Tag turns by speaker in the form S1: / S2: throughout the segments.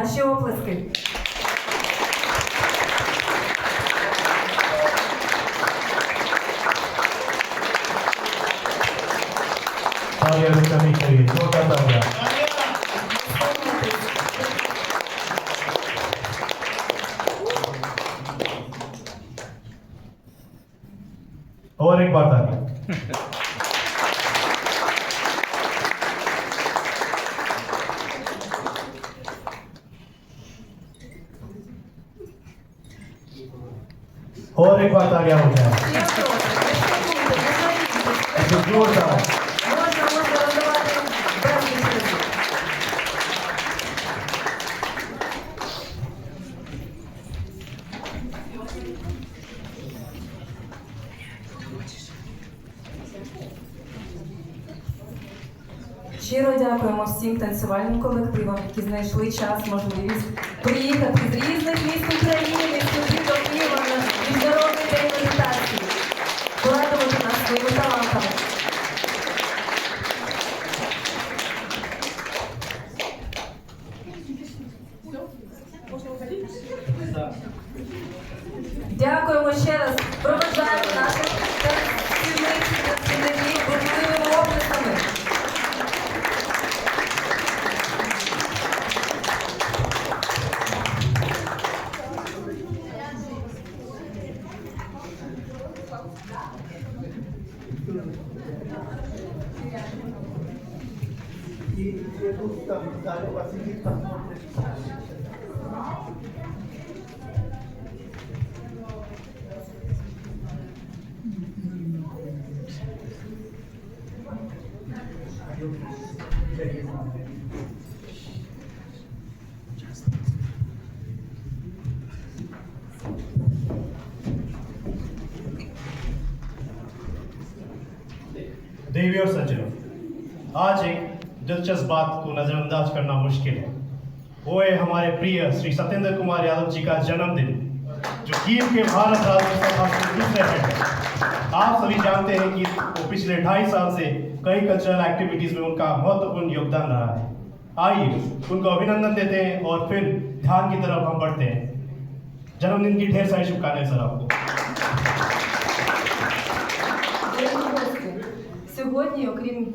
S1: Ваші оплески.
S2: तालियां करनी चाहिए छोटा तालियां और एक बार तालियां और
S1: adäquata
S2: Gauta. Жовта.
S1: Можна, можна роздавати. Щиро дякуємо всім танцювальним колективам, які знайшли час, можливість приїхати з різних міст України сюди до Києва на міжнародний день порадувати нас своїми талантами.
S2: देवी और सज्जनों, आज एक दिलचस्प बात को नजरअंदाज करना मुश्किल है। वो है हमारे प्रिय श्री सत्येंद्र कुमार यादव जी का जन्मदिन, जो कीव के भारत राज्य है। आप सभी जानते हैं कि वो पिछले ढाई साल से कई कल्चरल एक्टिविटीज़ में उनका महत्वपूर्ण योगदान रहा है। आइए उनको अभिनंदन देते हैं और फिर ध्यान की तरफ़ हम बढ़ते हैं। जन्मदिन की ढेर सारी शुभकामनाएँ सर आपको।
S1: Сьогодні, окрім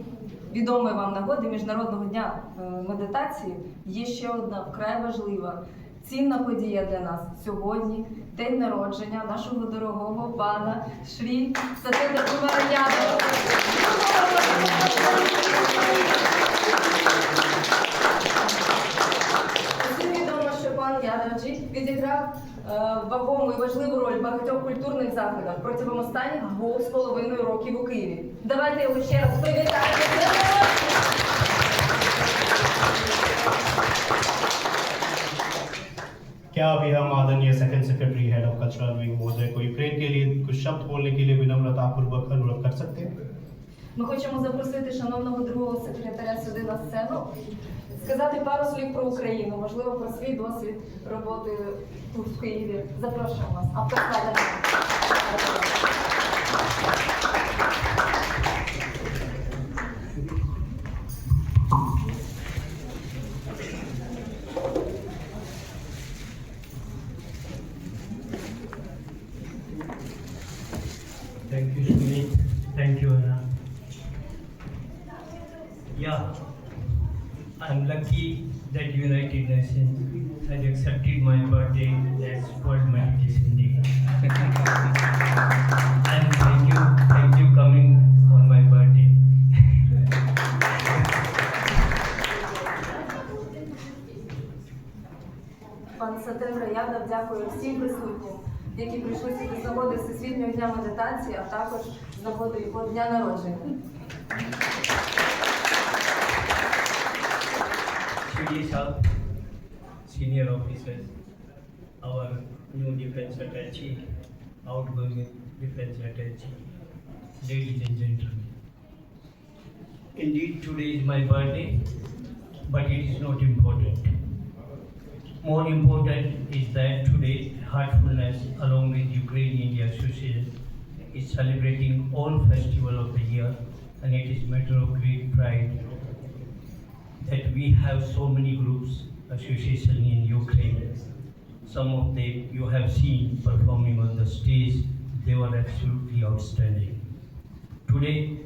S1: відомої вам нагоди Міжнародного дня е, медитації, є ще одна вкрай важлива, цінна подія для нас сьогодні. День народження нашого дорогого пана Шрі Сатина Кумараняна. Всім відомо, що пан Ядовджі відіграв вагому і важливу роль в багатьох культурних заходах протягом останніх двох з половиною років у Києві. Давайте його ще раз привітаємо. з днем народження!
S2: क्या अभी हम आदरणीय second secretary head of cultural wing महोदय को यूक्रेन के लिए कुछ शब्द बोलने के लिए विनम्रता पूर्वक अनुरोध कर सकते हैं
S1: Ми хочемо запросити шановного другого секретаря сюди на сцену, сказати пару слів про Україну, можливо, про свій досвід роботи тут в Києві. Запрошуємо вас. Автослава.
S3: Thank you, Sumit. Thank you. Yeah, I'm lucky that United Nations has accepted my birthday as World Meditation Day. and thank you, thank you coming on my birthday.
S1: Пан Сатендра Ядов дякую всім присутнім, які прийшли сюди з нагоди Всесвітнього дня медитації, а також з нагоди його дня народження.
S3: Shri Shah, senior officers, our new defense attaché, outgoing defense attaché, ladies and gentlemen. Indeed, today is my birthday, but it is not important. More important is that today, Heartfulness, along with Ukraine-India Association, is celebrating all festival of the year, and it is matter of great pride that we have so many groups, association in Ukraine. Some of them you have seen performing on the stage, they were absolutely outstanding. Today,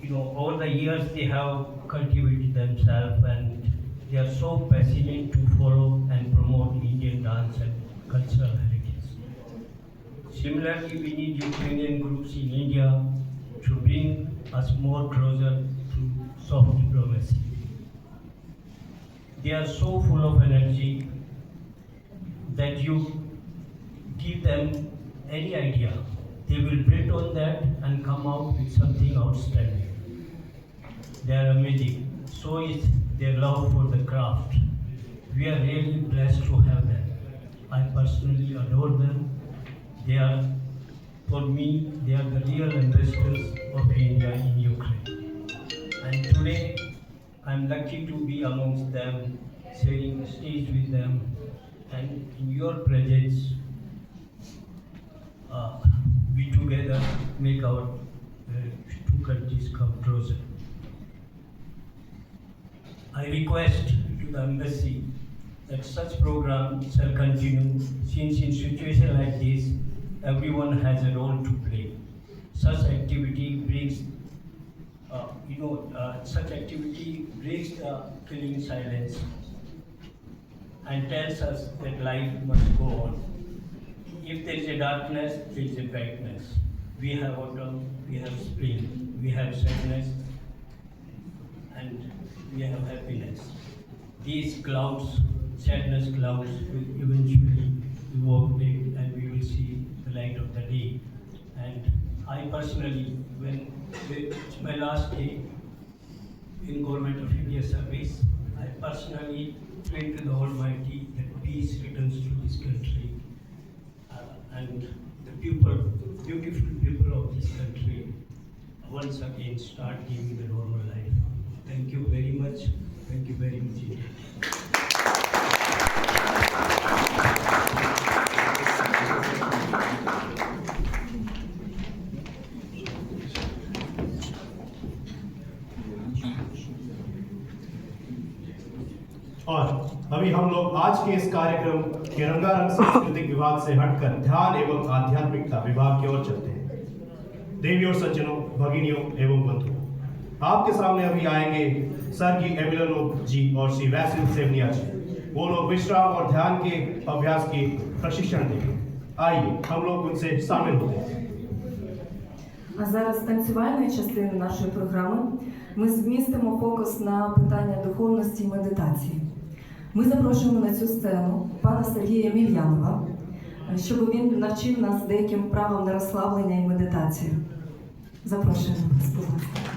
S3: you know, over the years they have cultivated themselves and they are so passionate to follow and promote Indian dance and cultural heritage. Similarly, we need Ukrainian groups in India to bring us more closer soft diplomacy. They are so full of energy that you give them any idea, they will build on that and come out with something outstanding. They are amazing. So is their love for the craft. We are really blessed to have them. I personally adore them. They are, for me, they are the real ambassadors of India in Ukraine. And today, I'm lucky to be amongst them, sharing the stage with them, and in your presence, uh, we together make our uh, two countries come closer. I request to the embassy that such program shall continue since in situation like this, everyone has a role to play. Such activity brings, uh, you know, uh, such activity breaks the killing silence and tells us that life must go on. If there is a darkness, there is a brightness. We have autumn, we have spring, we have sadness, and we have happiness. These clouds, sadness clouds, will eventually evaporate and we will see the light of the day. And I personally, when it's my last day in Government of India service, I personally pray to the Almighty that peace returns to this country uh, and the people, beautiful people of this country once again start living the normal life. Thank you very much. Thank you very much.
S2: और अभी हम लोग आज के इस कार्यक्रम के रंगारंग सांस्कृतिक विभाग से हटकर ध्यान एवं आध्यात्मिकता विभाग की ओर चलते हैं देवियों सज्जनों भगिनियों एवं बंधुओं आपके सामने अभी आएंगे सर की एमिलनो जी और श्री वैसिल सेवनिया जी वो लोग विश्राम और ध्यान के अभ्यास की प्रशिक्षण देंगे आइए हम लोग उनसे शामिल होते हैं
S1: А зараз з танцювальної частини нашої програми ми змістимо фокус на питання духовності і медитації. Ми запрошуємо на цю сцену пана Сергія Мільянова, щоб він навчив нас деяким правам на розслаблення і медитацію. Запрошуємо вас, будь ласка.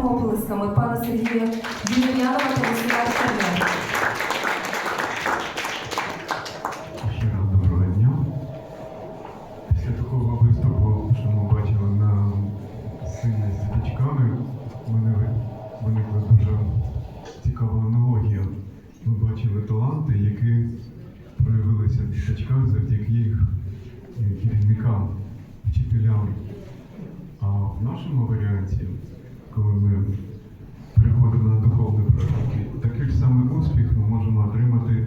S1: Привітаємо оплесками пана Сергія Мільянова та Василя Черненка.
S4: Ще раз доброго дня. Після такого виступу, що ми бачили на сцені з свічками, в мене ви- виникла дуже цікава аналогія. Ми бачили таланти, які проявилися в діточках завдяки їх е, керівникам, вчителям. А в нашому варіанті, коли ми переходимо на духовні практики. Такий ж самий успіх ми можемо отримати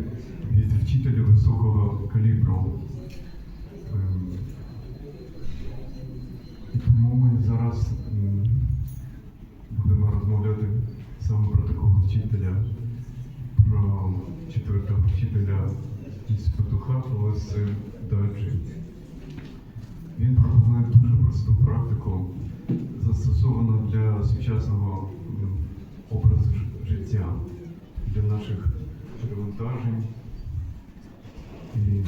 S4: від вчителя високого калібру. Ем, і тому ми зараз будемо розмовляти саме про такого вчителя, про четвертого вчителя із Петуха, але сучасного образу життя, для наших перевантажень і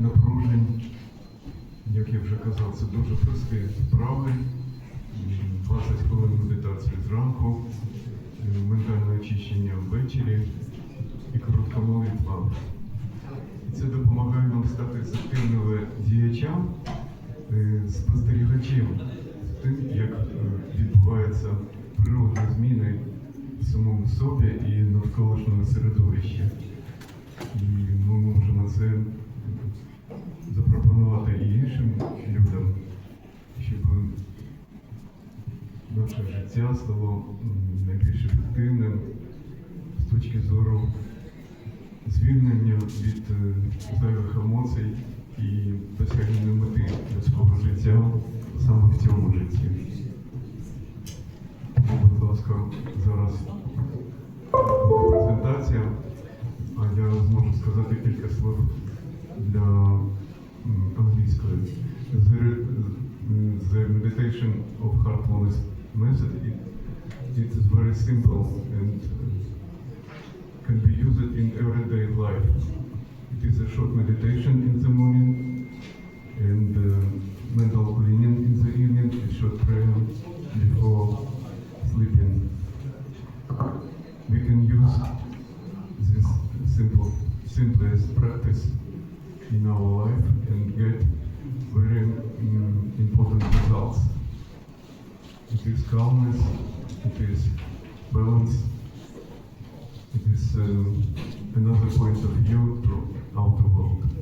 S4: напружень. Як я вже казав, це дуже прості вправи, 20 хвилин медитації зранку, е, ментальне очищення ввечері і коротка молитва. Це допомагає нам стати активними діячам, е, спостерігачем тим, як самому собі і навколишньому середовищі. І ми можемо це запропонувати і іншим людям, щоб наше життя стало найбільш ефективним з точки зору звільнення від е, зайвих емоцій і досягнення мети людського життя саме в цьому житті. Будь ласка, зараз презентація, а я зможу сказати кілька слів для м, англійської. The, re- the meditation of heartfulness method, it, it is very simple and uh, can be used in everyday life. It is a short meditation in the morning and uh, mental cleaning in the evening, a short prayer before sleeping. We can use this simple, simplest practice in our life and get very mm, important results. It is calmness, it is balance, it is um, another point of view to outer world.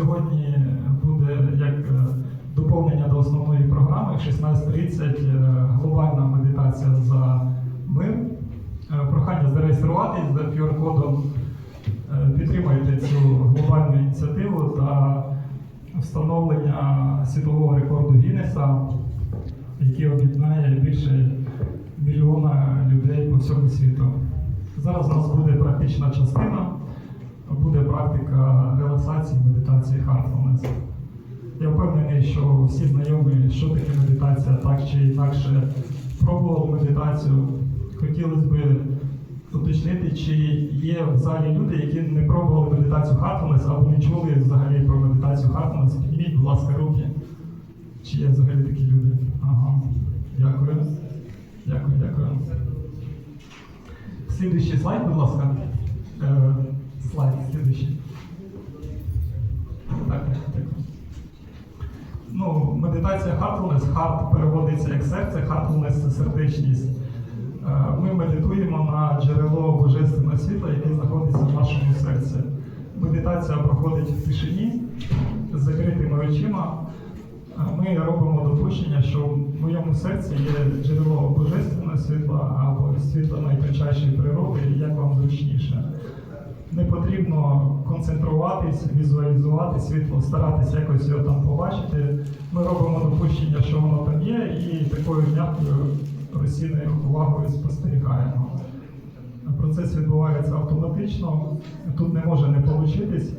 S5: Сьогодні буде як е, доповнення до основної програми 16.30 е, глобальна медитація за мир. Е, Прохання зареєструватись за QR-кодом. Підтримайте цю глобальну ініціативу та встановлення світового рекорду Гіннеса, який об'єднає більше мільйона людей по всьому світу. Зараз у нас буде практична частина, буде практика релаксації, медитації Heartfulness. Я впевнений, що всі знайомі, що таке медитація, так чи інакше пробували медитацію. Хотілося б уточнити, чи є в залі люди, які не пробували медитацію Heartfulness або не чули взагалі про медитацію Heartfulness. Підніміть, будь ласка, руки. Чи є взагалі такі люди? Ага. Дякую. Дякую, дякую. Слідуючий слайд, будь ласка. Слайд, слідуючий. Так. Ну, медитація heartfulness, heart переводиться як серце, heartfulness – це сердечність. Е, Ми медитуємо на джерело божественного світла, яке знаходиться в нашому серці. Медитація проходить в тишині з закритими очима. Е, Ми робимо допущення, що в моєму серці є джерело божественного світла або світла найпричайшої природи, як вам зручніше. Не потрібно концентруватись, візуалізувати світло, старатися якось його там побачити. Ми робимо допущення, що воно там є, і такою м'якою розсійною увагою спостерігаємо. Процес відбувається автоматично, тут не може не получитись.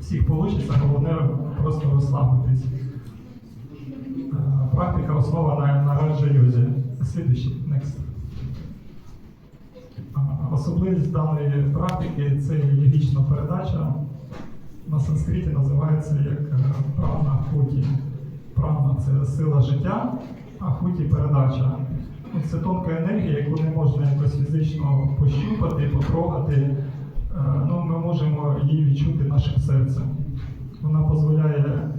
S5: Всіх вийде, головне просто розслабитись. Е, Практика основана на раджа-юзі. Слідуючий, next. Особливість даної практики це логічна передача. На санскриті називається як е, прана хуті. Прана це сила життя, а хуті передача. Це тонка енергія, яку не можна якось фізично пощупати, потрогати. Е, Ну, ми можемо її відчути нашим серцем. Вона дозволяє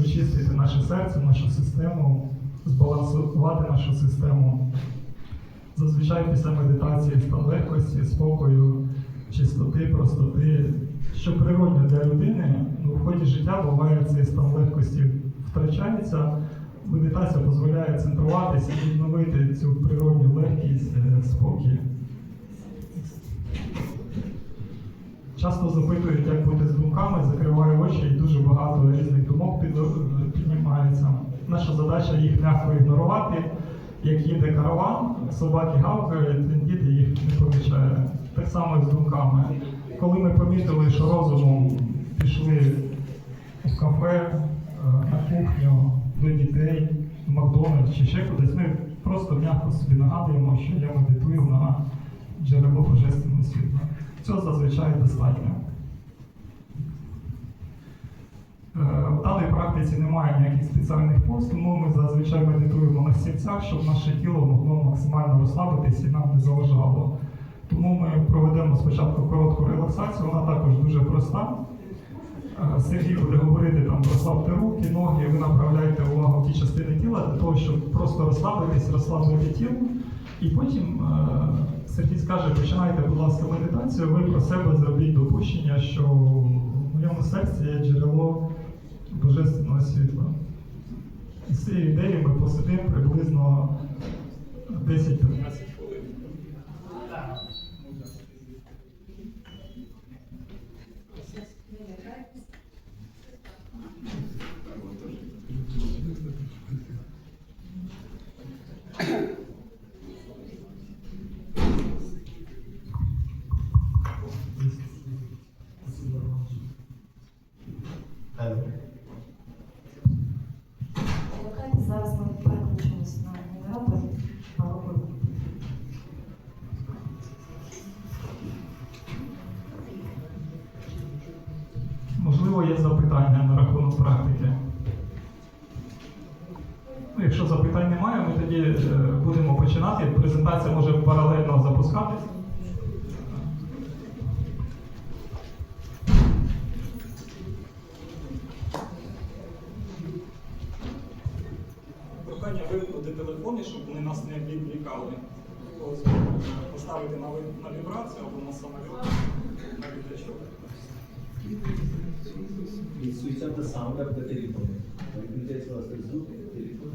S5: очистити наше серце, нашу систему, збалансувати нашу систему. Зазвичай після медитації стан легкості, спокою, чистоти, простоти, що природньо для людини, ну, в ході життя буває цей стан легкості втрачається. Медитація дозволяє центруватися і відновити цю природню легкість, е, спокій. Часто запитують, як бути з думками, закриваю очі і дуже багато різних думок піднімається. Наша задача їх м'яко ігнорувати. Як їде караван, собаки гавкають, він їде їх не помічає. Так само і з думками. Коли ми помітили, що розумом пішли в кафе, е, на кухню, до дітей, в Макдональдс чи ще кудись, ми просто м'яко собі нагадуємо, що я медитую на джерело божественного світла. Цього зазвичай достатньо. В даній практиці немає ніяких спеціальних поз, тому ми зазвичай медитуємо на стільцях, щоб наше тіло могло максимально розслабитись і нам не заважало. Тому ми проведемо спочатку коротку релаксацію, вона також дуже проста. Е, Сергій буде говорити там розслабте руки, ноги, ви направляєте увагу в ті частини тіла для того, щоб просто розслабитись, розслабити тіло. І потім е, Сергій скаже, починайте, будь ласка, медитацію, ви про себе зробіть допущення, що в моєму серці є джерело божественного світла. І з цією ідеєю ми посидимо приблизно 10-15 хвилин.
S2: Hello.
S1: Давайте зараз ми переключимось на генератор пару хвилин.
S5: Можливо, є запитання на рахунок практики. Ну, якщо запитань немає, ми тоді е, будемо починати. Презентація може паралельно запускатись.
S6: ఈ switch off the sound of the telephone repeated process telephone